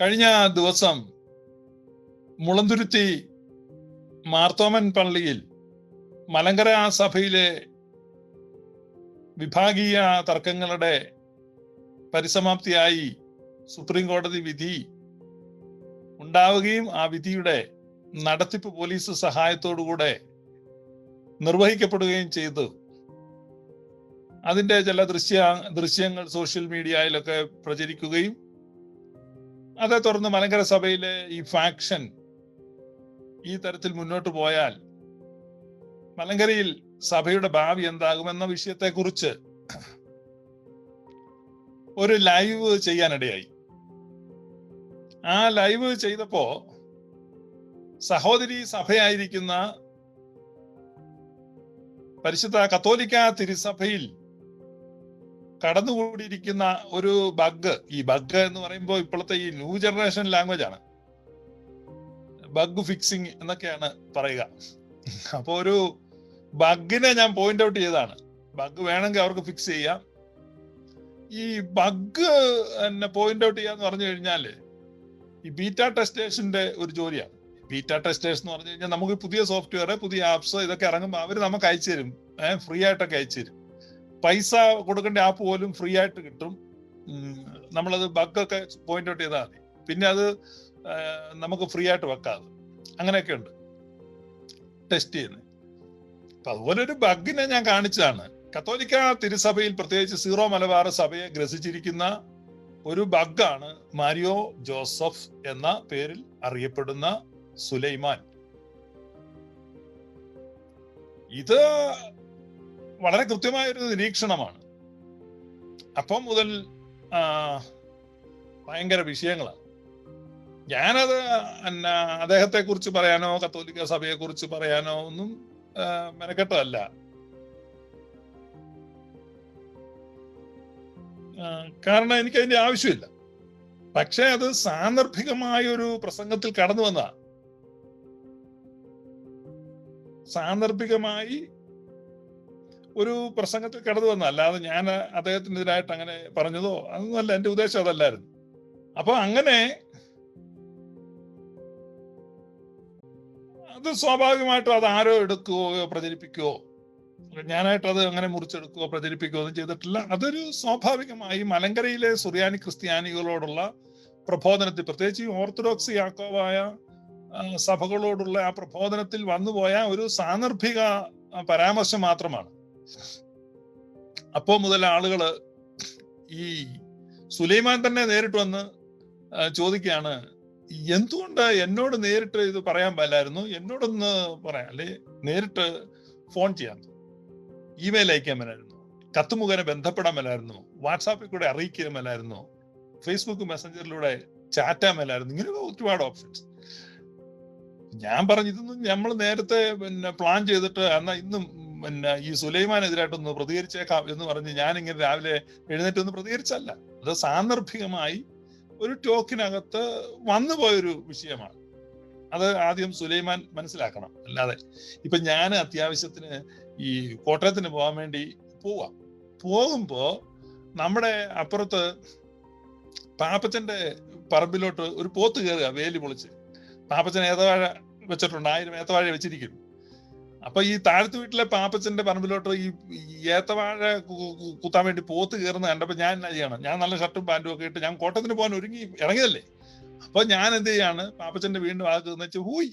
കഴിഞ്ഞ ദിവസം മുളന്തുരുത്തി മാർത്തോമൻ പള്ളിയിൽ മലങ്കര സഭയിലെ വിഭാഗീയ തർക്കങ്ങളുടെ പരിസമാപ്തിയായി സുപ്രീം കോടതി വിധി ഉണ്ടാവുകയും ആ വിധിയുടെ നടത്തിപ്പ് പോലീസ് സഹായത്തോടുകൂടെ നിർവഹിക്കപ്പെടുകയും ചെയ്തു. അതിന്റെ ചില ദൃശ്യ ദൃശ്യങ്ങൾ സോഷ്യൽ മീഡിയയിലൊക്കെ പ്രചരിക്കുകയും അതേ തുടർന്ന് മലങ്കര സഭയിലെ ഈ ഫാക്ഷൻ ഈ തരത്തിൽ മുന്നോട്ട് പോയാൽ മലങ്കരയിൽ സഭയുടെ ഭാവി എന്താകുമെന്ന വിഷയത്തെക്കുറിച്ച് ഒരു ലൈവ് ചെയ്യാനിടയായി. ആ ലൈവ് ചെയ്തപ്പോ സഹോദരി സഭയായിരിക്കുന്ന പരിശുദ്ധ കത്തോലിക്ക തിരുസഭയിൽ കടന്നുകൂടിയിരിക്കുന്ന ഒരു ബഗ് ഈ ബഗ് എന്ന് പറയുമ്പോൾ ഇപ്പോഴത്തെ ഈ ന്യൂ ജനറേഷൻ ലാംഗ്വേജ് ആണ്. ബഗ് ഫിക്സിങ് എന്നൊക്കെയാണ് പറയുക. അപ്പോൾ ഒരു ബഗിനെ ഞാൻ പോയിന്റ് ഔട്ട് ചെയ്തതാണ്. ബഗ് വേണമെങ്കിൽ അവർക്ക് ഫിക്സ് ചെയ്യാം. ഈ ബഗ് എന്നെ പോയിന്റ് ഔട്ട് ചെയ്യാന്ന് പറഞ്ഞു കഴിഞ്ഞാൽ ഈ ബീറ്റ ടെസ്റ്റേഴ്സിന്റെ ഒരു ജോലിയാണ്. ബീറ്റ ടെസ്റ്റേഴ്സ് എന്ന് പറഞ്ഞു കഴിഞ്ഞാൽ നമുക്ക് പുതിയ സോഫ്റ്റ്വെയർ പുതിയ ആപ്സ് ഇതൊക്കെ ഇറങ്ങുമ്പോൾ അവർ നമുക്ക് അയച്ചു തരും ഫ്രീ ആയിട്ടൊക്കെ അയച്ചു തരും പൈസ കൊടുക്കേണ്ട ആപ്പ് പോലും ഫ്രീ ആയിട്ട് കിട്ടും. നമ്മളത് ബഗ്ഗൊക്കെ പോയിന്റ് ഔട്ട് ചെയ്താൽ മതി. പിന്നെ അത് നമുക്ക് ഫ്രീ ആയിട്ട് വെക്കാതെ. അങ്ങനെയൊക്കെ ഉണ്ട് ടെസ്റ്റ് ചെയ്യുന്നത് അപ്പൊ അതുപോലെ ഒരു ബഗിനെ ഞാൻ കാണിച്ചതാണ്. കത്തോലിക്ക തിരുസഭയിൽ പ്രത്യേകിച്ച് സീറോ മലബാർ സഭയെ ഗ്രസിച്ചിരിക്കുന്ന ഒരു ബഗ്ഗാണ് മാരിയോ ജോസഫ് എന്ന പേരിൽ അറിയപ്പെടുന്ന സുലൈമാൻ. ഇത് വളരെ കൃത്യമായ ഒരു നിരീക്ഷണമാണ്. അപ്പം മുതൽ ഭയങ്കര വിഷയങ്ങളാണ്. ഞാനത് എന്നാ അദ്ദേഹത്തെ കുറിച്ച് പറയാനോ കത്തോലിക്ക സഭയെ കുറിച്ച് പറയാനോ ഒന്നും മെനക്കെട്ടതല്ല. കാരണം എനിക്ക് അതിന്റെ ആവശ്യമില്ല. പക്ഷെ അത് സാന്ദർഭികമായ ഒരു പ്രസംഗത്തിൽ കടന്നു വന്നതാണ്. സാന്ദർഭികമായി ഒരു പ്രസംഗത്തിൽ കടന്നു വന്ന. അല്ലാതെ ഞാൻ അദ്ദേഹത്തിനെതിരായിട്ട് അങ്ങനെ പറഞ്ഞതോ അതൊന്നുമല്ല എന്റെ ഉദ്ദേശം അതല്ലായിരുന്നു. അപ്പൊ അങ്ങനെ അത് സ്വാഭാവികമായിട്ടും അത് ആരോ എടുക്കുകയോ പ്രചരിപ്പിക്കുകയോ ഞാനായിട്ട് അത് അങ്ങനെ മുറിച്ചെടുക്കുകയോ പ്രചരിപ്പിക്കുകയോ ഒന്നും ചെയ്തിട്ടില്ല. അതൊരു സ്വാഭാവികമായി മലങ്കരയിലെ സുറിയാനി ക്രിസ്ത്യാനികളോടുള്ള പ്രബോധനത്തിൽ പ്രത്യേകിച്ച് ഈ ഓർത്തഡോക്സ് യാക്കോവായ സഭകളോടുള്ള ആ പ്രബോധനത്തിൽ വന്നുപോയ ഒരു സാന്ദർഭിക പരാമർശം മാത്രമാണ്. അപ്പോ മുതൽ ആളുകൾ ഈ സുലൈമാൻ തന്നെ നേരിട്ട് വന്ന് ചോദിക്കുകയാണ് എന്തുകൊണ്ട് എന്നോട് നേരിട്ട് ഇത് പറയാൻ പാടില്ലായിരുന്നു? എന്നോടൊന്ന് പറയാം. അല്ലെ നേരിട്ട് ഫോൺ ചെയ്യാൻ ഇമെയിൽ അയക്കാൻ മേലായിരുന്നു. കത്ത് മുഖേന ബന്ധപ്പെടാൻ മേലായിരുന്നു. വാട്സാപ്പിൽ കൂടെ അറിയിക്കാൻ മേലായിരുന്നു. ഫേസ്ബുക്ക് മെസ്സഞ്ചറിലൂടെ ചാറ്റാൻ മേലായിരുന്നു. ഇങ്ങനെ ഒരുപാട് ഓപ്ഷൻസ്. ഞാൻ പറഞ്ഞു ഇതൊന്നും നമ്മൾ നേരത്തെ പിന്നെ പ്ലാൻ ചെയ്തിട്ട് എന്നാ ഇന്നും പിന്നെ ഈ സുലൈമാനെതിരായിട്ടൊന്ന് പ്രതികരിച്ചേക്കാം എന്ന് പറഞ്ഞ് ഇങ്ങനെ രാവിലെ എഴുന്നേറ്റ് ഒന്ന് പ്രതികരിച്ചല്ല അത് സാന്ദർഭികമായി ഒരു ടോക്കിനകത്ത് വന്നുപോയൊരു വിഷയമാണ്. അത് ആദ്യം സുലൈമാൻ മനസ്സിലാക്കണം. അല്ലാതെ ഇപ്പൊ ഞാൻ അത്യാവശ്യത്തിന് ഈ കോട്ടയത്തിന് പോകാൻ വേണ്ടി പോവാം. പോകുമ്പോ നമ്മുടെ അപ്പുറത്ത് പാപ്പച്ചന്റെ പറമ്പിലോട്ട് ഒരു പോത്ത് കയറുക വേലി പൊളിച്ച്. പാപ്പച്ചൻ ഏത്തവാഴ വെച്ചിട്ടുണ്ട് ആയിരം ഏത്തവാഴ വെച്ചിരിക്കുന്നു. അപ്പൊ ഈ താഴത്തു വീട്ടിലെ പാപ്പച്ചന്റെ പറമ്പിലോട്ട് ഈ ഏത്തവാഴ കുത്താൻ വേണ്ടി പോത്ത് കയറുന്ന കണ്ടപ്പോ ഞാൻ എന്നാ ചെയ്യണം? ഞാൻ നല്ല ഷർട്ടും പാന്റും ഒക്കെ ഇട്ട് ഞാൻ കോട്ടത്തിന് പോകാൻ ഒരുങ്ങി ഇറങ്ങിയതല്ലേ? അപ്പൊ ഞാൻ എന്ത് ചെയ്യാണ്? പാപ്പച്ചന്റെ വീണ്ടും ആൾക്ക് എന്ന് ഹൂയ്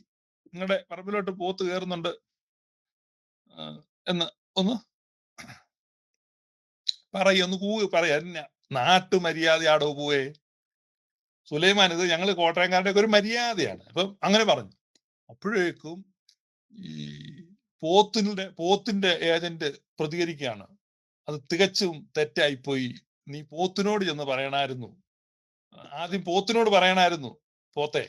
നിങ്ങളുടെ പറമ്പിലോട്ട് പോത്ത് കയറുന്നുണ്ട്. എന്ന് ഒന്ന് പറയൊന്ന് കൂ പറയാ. നാട്ടു മര്യാദയാടോ പോവേ? സുലൈമാൻ ഇത് ഞങ്ങൾ കോട്ടയംകാരുടെ ഒരു മര്യാദയാണ്. അപ്പം അങ്ങനെ പറഞ്ഞു. അപ്പോഴേക്കും ഈ പോത്തിന്റെ പോത്തിന്റെ ഏജന്റ് പ്രതികരിക്കുകയാണ്. അത് തികച്ചും തെറ്റായിപ്പോയി. നീ പോത്തിനോട് ചെന്ന് പറയണായിരുന്നു. ആദ്യം പോത്തിനോട് പറയണായിരുന്നു പോത്തെ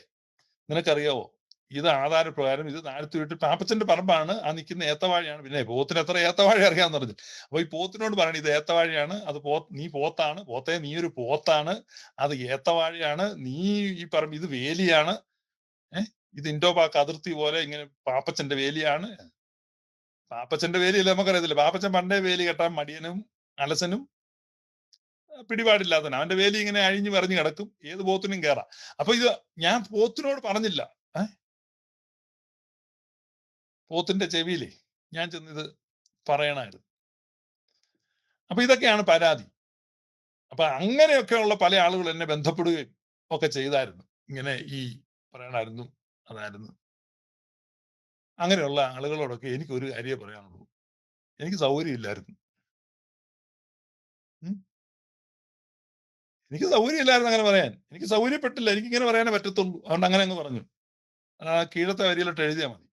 നിനക്കറിയാവോ? ഇത് ആധാരപ്രകാരം ഇത് വിട്ട് പാപ്പച്ചന്റെ പറമ്പാണ്. ആ നിൽക്കുന്ന ഏത്തവാഴയാണ്. പിന്നെ പോത്തിന് എത്ര ഏത്തവാഴ അറിയാന്ന് പറഞ്ഞു. അപ്പൊ ഈ പോത്തിനോട് പറയണം ഇത് ഏത്തവാഴയാണ്. അത് പോ നീ പോത്താണ്. പോത്തെ നീ ഒരു പോത്താണ്. അത് ഏത്തവാഴയാണ്. നീ ഈ പറമ്പ് ഇത് വേലിയാണ്. ഏഹ് ഇത് ഇൻഡോപാക്ക് അതിർത്തി പോലെ ഇങ്ങനെ പാപ്പച്ചന്റെ വേലിയാണ്. പാപ്പച്ചന്റെ വേലിയല്ല നമുക്കറിയത്തില്ല? പാപ്പച്ചൻ പണ്ടേ വേലി കെട്ടാൻ മടിയനും അലസനും പിടിപാടില്ലാത്തവൻ അവന്റെ വേലി ഇങ്ങനെ അഴിഞ്ഞു മറിഞ്ഞു കിടക്കും. ഏത് പോത്തിനും കയറാം അപ്പൊ ഇത് ഞാൻ പോത്തിനോട് പറഞ്ഞില്ല. ഏ? പോത്തിന്റെ ചെവിയിലേ ഞാൻ ചെന്ന് ഇത് പറയണമായിരുന്നു അപ്പൊ ഇതൊക്കെയാണ് പരാതി. അപ്പൊ അങ്ങനെയൊക്കെയുള്ള പല ആളുകൾ എന്നെ ബന്ധപ്പെടുകയും ഒക്കെ ചെയ്തായിരുന്നു. ഇങ്ങനെ ഈ പറയണമായിരുന്നു അതായിരുന്നു. അങ്ങനെയുള്ള ആളുകളോടൊക്കെ എനിക്ക് ഒരു കാര്യമേ പറയാനുള്ളൂ. എനിക്ക് സൗകര്യമില്ലായിരുന്നു എനിക്ക് സൗകര്യമില്ലായിരുന്നു അങ്ങനെ പറയാൻ. എനിക്ക് സൗകര്യപ്പെട്ടില്ല. എനിക്ക് ഇങ്ങനെ പറയാനേ പറ്റത്തുള്ളൂ. അതുകൊണ്ട് അങ്ങനെ അങ്ങ് പറഞ്ഞു. കീഴത്തെ വരിയിലോട്ട് എഴുതിയാൽ മതി.